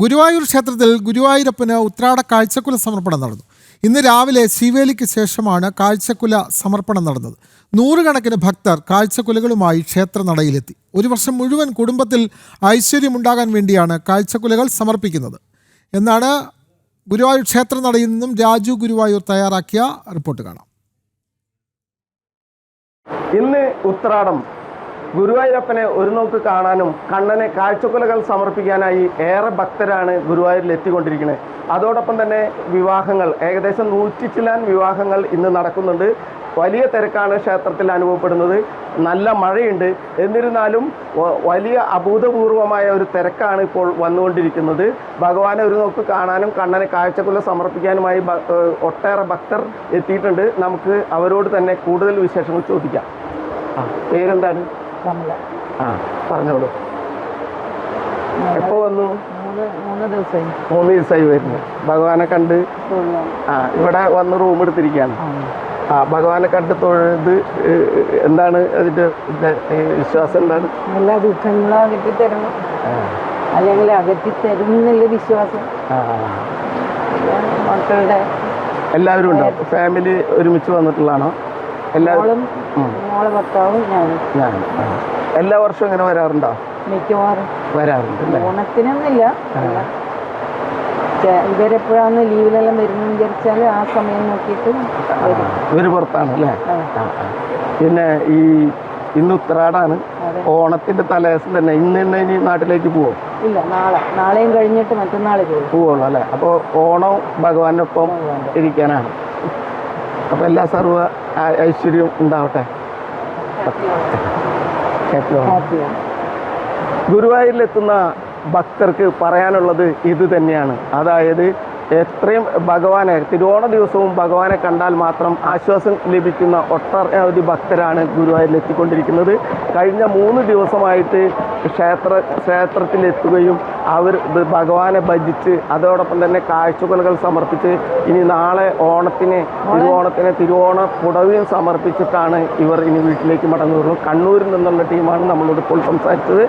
ഗുരുവായൂർ ക്ഷേത്രത്തിൽ ഗുരുവായൂരപ്പന് ഉത്രാട കാഴ്ചക്കുല സമർപ്പണം നടന്നു. ഇന്ന് രാവിലെ ശിവേലിക്ക് ശേഷമാണ് കാഴ്ചക്കുല സമർപ്പണം നടന്നത്. നൂറുകണക്കിന് ഭക്തർ കാഴ്ചക്കുലകളുമായി ക്ഷേത്ര നടയിലെത്തി. ഒരു വർഷം മുഴുവൻ കുടുംബത്തിൽ ഐശ്വര്യമുണ്ടാകാൻ വേണ്ടിയാണ് കാഴ്ചക്കുലകൾ സമർപ്പിക്കുന്നത്. എന്നാണ് ഗുരുവായൂർ ക്ഷേത്ര നടയിൽ നിന്നും രാജു ഗുരുവായൂർ തയ്യാറാക്കിയ റിപ്പോർട്ട് കാണാം. ഇന്ന് ഉത്രാടം ഗുരുവായൂരപ്പനെ ഒരു നോക്ക് കാണാനും കണ്ണനെ കാഴ്ചക്കുലകൾ സമർപ്പിക്കാനായി ഏറെ ഭക്തരാണ് ഗുരുവായൂരിൽ എത്തിക്കൊണ്ടിരിക്കുന്നത്. അതോടൊപ്പം തന്നെ വിവാഹങ്ങൾ ഏകദേശം നൂറ്റി ചില്ലാൻ വിവാഹങ്ങൾ ഇന്ന് നടക്കുന്നുണ്ട്. വലിയ തിരക്കാണ് ക്ഷേത്രത്തിൽ അനുഭവപ്പെടുന്നത്. നല്ല മഴയുണ്ട്. എന്നിരുന്നാലും വലിയ അഭൂതപൂർവമായ ഒരു തിരക്കാണ് ഇപ്പോൾ വന്നുകൊണ്ടിരിക്കുന്നത്. ഭഗവാനെ ഒരു നോക്ക് കാണാനും കണ്ണനെ കാഴ്ചക്കുല സമർപ്പിക്കാനുമായി ഒട്ടേറെ ഭക്തർ എത്തിയിട്ടുണ്ട്. നമുക്ക് അവരോട് തന്നെ കൂടുതൽ വിശേഷങ്ങൾ ചോദിക്കാം. പേരെന്താണ്? കമല ആ പറഞ്ഞോളൂ. എപ്പോ വന്നു? മൂന്ന് ദിവസമായി മൂന്ന് ദിവസമായി വരുന്നു. ഭഗവാനെ കണ്ട് ആ ഇവിടെ വന്ന് റൂം എടുത്തിരിക്കുകയാണ്. ആ ഭഗവാനെ കണ്ട് തൊഴുത് എന്താണ് അതിന്റെ വിശ്വാസം എന്താണ്? എല്ലാ ദുഃഖങ്ങളും അകറ്റി തരണം. അല്ലെങ്കിൽ അകറ്റി തരും എന്നുള്ള വിശ്വാസം. മക്കളുടെ എല്ലാവരും ഉണ്ടോ? ഫാമിലി ഒരുമിച്ച് വന്നിട്ടുള്ളതാണോ? എല്ലാവരും. ഞാനും. എല്ലാ വർഷവും ഇങ്ങനെ വരാറുണ്ടോ? മിക്കവാറും. വരാറുണ്ട് ഓണത്തിനൊന്നുമില്ല. ഇവരെപ്പോഴാണ് ലീവിലെല്ലാം വരുന്നത് വിചാരിച്ചാൽ ആ സമയം നോക്കിയിട്ട് വരും. ഇവർ പുറത്താണ് അല്ലേ. പിന്നെ ഈ ഇന്ന് ഉത്രാടാണ്. ഓണത്തിന്റെ തലേദിവസം തന്നെ ഇന്ന് തന്നെ ഇനി നാട്ടിലേക്ക് പോവും? ഇല്ല നാളെ. നാളെയും കഴിഞ്ഞിട്ട് മറ്റന്നാൾ പോകും പോവുള്ളൂ അല്ലേ? അപ്പോൾ ഓണവും ഭഗവാനൊപ്പം ഇരിക്കാനാണ്. അപ്പോൾ എല്ലാ സർവ ഐശ്വര്യവും ഉണ്ടാവട്ടെ. ഗുരുവായൂരിലെത്തുന്ന ഭക്തർക്ക് പറയാനുള്ളത് ഇത് തന്നെയാണ്. അതായത് എത്രയും ഭഗവാനെ തിരുവോണ ദിവസവും ഭഗവാനെ കണ്ടാൽ മാത്രം ആശ്വാസം ലഭിക്കുന്ന ഒട്ടനവധി ഭക്തരാണ് ഗുരുവായൂരിൽ എത്തിക്കൊണ്ടിരിക്കുന്നത്. കഴിഞ്ഞ മൂന്ന് ദിവസമായിട്ട് ക്ഷേത്ര ക്ഷേത്രത്തിലെത്തുകയും അവർ ഭഗവാനെ ഭജിച്ച് അതോടൊപ്പം തന്നെ കാഴ്ചകൊലകൾ സമർപ്പിച്ച് ഇനി നാളെ ഓണത്തിന് തിരുവോണത്തിന് തിരുവോണ പുടവയും സമർപ്പിച്ചിട്ടാണ് ഇവർ ഇനി വീട്ടിലേക്ക് മടങ്ങുന്നത് കണ്ണൂരിൽ നിന്നുള്ള ടീമാണ് നമ്മളോട് ഇപ്പോൾ സംസാരിച്ചത്.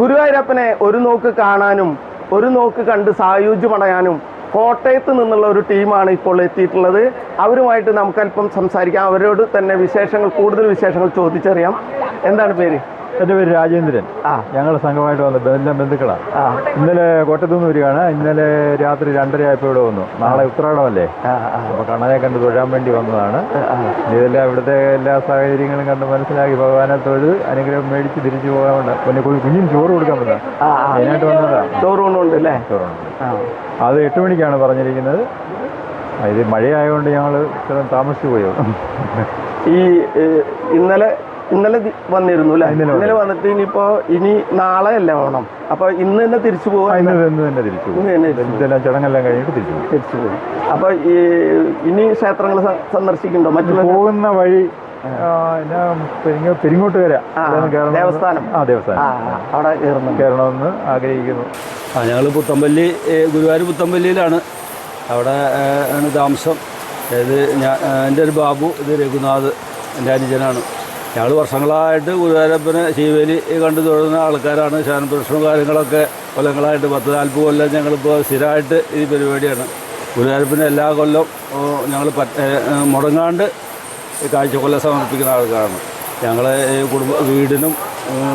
ഗുരുവായൂരപ്പനെ ഒരു നോക്ക് കാണാനും ഒരു നോക്ക് കണ്ട് സായുജ്യമടയാനും കോട്ടയത്ത് നിന്നുള്ള ഒരു ടീമാണ് ഇപ്പോൾ എത്തിയിട്ടുള്ളത്. അവരുമായിട്ട് നമുക്കല്പം സംസാരിക്കാം. അവരോട് തന്നെ വിശേഷങ്ങൾ കൂടുതൽ വിശേഷങ്ങൾ ചോദിച്ചറിയാം. എന്താണ് പേര്? എന്റെ പേര് രാജേന്ദ്രൻ. ഞങ്ങൾ സംഘമായിട്ട് വന്ന എല്ലാം ബന്ധുക്കളാണ്. ഇന്നലെ കോട്ടയത്തു നിന്ന് വരികയാണ്. ഇന്നലെ രാത്രി രണ്ടര ആയപ്പോൾ ഇവിടെ വന്നു. നാളെ ഉത്രാടമല്ലേ? അപ്പോൾ കണ്ണനെ കണ്ട് തൊഴാൻ വേണ്ടി വന്നതാണ്. ഇതെല്ലാം ഇവിടുത്തെ എല്ലാ സാഹചര്യങ്ങളും കണ്ട് മനസ്സിലാക്കി ഭഗവാനെ തൊഴുത് അനുഗ്രഹം മേടിച്ച് തിരിച്ചു പോകാൻ വേണ്ട. പിന്നെ കുഞ്ഞിന് ചോറ് കൊടുക്കാൻ അതിനായിട്ട് വന്നതാണ് അല്ലേ ചോറുണ്ട്. ആ. അത് എട്ട് മണിക്കാണ് പറഞ്ഞിരിക്കുന്നത്. ഇത് മഴയായതുകൊണ്ട് ഞങ്ങൾ ഇത്ര താമസിച്ചു പോയോ? ഈ ഇന്നലെ ഇന്നലെ വന്നിരുന്നു അല്ലേ ഇന്നലെ വന്നിട്ട് ഇനിയിപ്പോ ഇനി നാളെ അല്ല ഓണം? അപ്പൊ ഇന്ന് തന്നെ തിരിച്ചു പോകും. ചടങ്ങെല്ലാം കഴിഞ്ഞിട്ട് തിരിച്ചു പോകും തിരിച്ചു പോകും അപ്പൊ ഈ ഇനി ക്ഷേത്രങ്ങൾ സന്ദർശിക്കണ്ടോ സന്ദർശിക്കുന്നുണ്ടോ? മറ്റുള്ള പോകുന്ന വഴി പെരിങ്ങോട്ട് വരാം. ആ, ദേവസ്ഥാനം. ആ ആ ദേവസ്ഥാനം അവിടെ കയറണമെന്ന് ആഗ്രഹിക്കുന്നു. ആ ഞങ്ങൾ പുത്തമ്പല്ലി ഗുരുവായൂർ പുത്തമ്പല്ലിയിലാണ്. അവിടെ ആണ് താമസം. അതായത് ഞാൻ എന്റെ ഒരു ബാബു ഇത് രഘുനാഥ് എന്റെ അനുജനാണ്. ഞങ്ങൾ വർഷങ്ങളായിട്ട് ഗുരുവായൂരപ്പനെ ശിവേലി കണ്ടു തൊഴുന്ന ആൾക്കാരാണ്. ശാനപ്രശ്നവും കാര്യങ്ങളൊക്കെ കൊല്ലങ്ങളായിട്ട് പത്ത് നാൽപ്പത് കൊല്ലം ഞങ്ങളിപ്പോൾ സ്ഥിരമായിട്ട് ഈ പരിപാടിയാണ്. ഗുരുവായൂരപ്പനെ എല്ലാ കൊല്ലം ഞങ്ങൾ മുടങ്ങാണ്ട് ഈ കാഴ്ചക്കൊല്ലം സമർപ്പിക്കുന്ന ആൾക്കാരാണ്. ഞങ്ങളെ കുടുംബ വീടിനും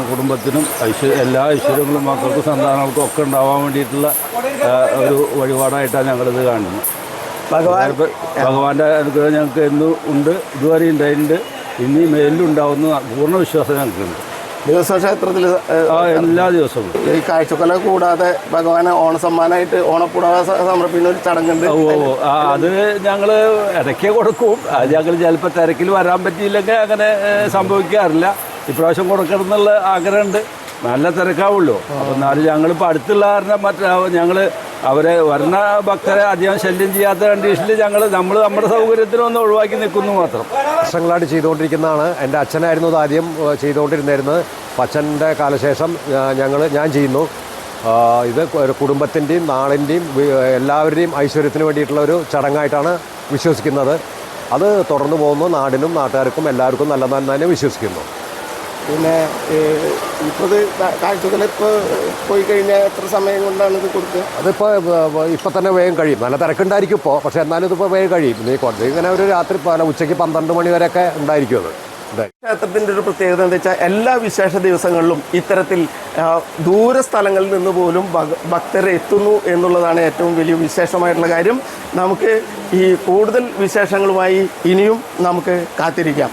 കുടുംബത്തിനും ഐശ്വര്യ എല്ലാ ഐശ്വര്യങ്ങളും മക്കൾക്കും സന്താനങ്ങൾക്കും ഒക്കെ ഉണ്ടാവാൻ വേണ്ടിയിട്ടുള്ള ഒരു വഴിപാടായിട്ടാണ് ഞങ്ങളിത് കാണുന്നത്. ഭഗവാൻ ഭഗവാന്റെ അനുഗ്രഹം ഞങ്ങൾക്ക് എന്നും ഉണ്ട്. ഇതുവരെ ഉണ്ടായിട്ടുണ്ട്. ഇനി മേലിലുണ്ടാവുന്ന പൂർണ വിശ്വാസം ഞങ്ങൾക്കുണ്ട് ദിവസ ക്ഷേത്രത്തിൽ എല്ലാ ദിവസവും. ഈ കാഴ്ചക്കൊല കൂടാതെ ഭഗവാനെ ഓണസമ്മാനമായിട്ട് ഓണപ്പുടവ സ- സമർപ്പിക്കുന്ന ഒരു ചടങ്ങുണ്ട്. ഓ അത് ഞങ്ങൾ ഇടയ്ക്ക് കൊടുക്കും. അത് ഞങ്ങൾ ചിലപ്പോൾ തിരക്കിൽ വരാൻ പറ്റിയില്ലെങ്കിൽ അങ്ങനെ സംഭവിക്കാറില്ല. ഇപ്രാവശ്യം കൊടുക്കണം എന്നുള്ള ആഗ്രഹമുണ്ട്. നല്ല തിരക്കാവുള്ളൂ. അപ്പം എന്നാലും ഞങ്ങളിപ്പോൾ അടുത്തുള്ള കാരണം മറ്റേ ഞങ്ങൾ അവരെ വരുന്ന ഭക്തരെ അധികം ശല്യം ചെയ്യാത്ത കണ്ടീഷനിൽ ഞങ്ങൾ നമ്മൾ നമ്മുടെ സൗകര്യത്തിനൊന്ന് ഒഴിവാക്കി നിൽക്കുന്നു മാത്രം. വർഷങ്ങളായിട്ട് ചെയ്തുകൊണ്ടിരിക്കുന്നതാണ്. എന്റെ അച്ഛനായിരുന്നു ഇത് ആദ്യം ചെയ്തുകൊണ്ടിരുന്നിരുന്നത് അച്ഛന്റെ കാലശേഷം ഞങ്ങൾ ഞാൻ ചെയ്യുന്നു. ഇത് ഒരു കുടുംബത്തിന്റെയും നാടിന്റെയും എല്ലാവരുടെയും ഐശ്വര്യത്തിന് വേണ്ടിയിട്ടുള്ള ഒരു ചടങ്ങായിട്ടാണ് വിശ്വസിക്കുന്നത്. അത് തുടർന്നു പോകുന്നു. നാടിനും നാട്ടുകാർക്കും എല്ലാവർക്കും നല്ലതെന്ന് തന്നെ വിശ്വസിക്കുന്നു. പിന്നെ ഇപ്പോൾ ഇത് കാഴ്ചകൾ ഇപ്പോൾ പോയി കഴിഞ്ഞാൽ എത്ര സമയം കൊണ്ടാണ് ഇത് കൊടുക്കുക അതിപ്പോൾ ഇപ്പം തന്നെ വേഗം കഴിയും. നല്ല തിരക്കുണ്ടായിരിക്കും ഇപ്പോൾ പക്ഷേ എന്നാലും ഇതിപ്പോൾ വേഗം കഴിയും. നീ കുറച്ച് ഇങ്ങനെ ഒരു രാത്രി പല ഉച്ചയ്ക്ക് പന്ത്രണ്ട് മണി വരെയൊക്കെ ഉണ്ടായിരിക്കും അത്. ക്ഷേത്രത്തിന്റെ ഒരു പ്രത്യേകത എന്താ വെച്ചാൽ എല്ലാ വിശേഷ ദിവസങ്ങളിലും ഇത്തരത്തിൽ ദൂര സ്ഥലങ്ങളിൽ നിന്ന് പോലും ഭക്തരെ എത്തുന്നു എന്നുള്ളതാണ് ഏറ്റവും വലിയ വിശേഷമായിട്ടുള്ള കാര്യം. നമുക്ക് ഈ കൂടുതൽ വിശേഷങ്ങളുമായി ഇനിയും നമുക്ക് കാത്തിരിക്കാം.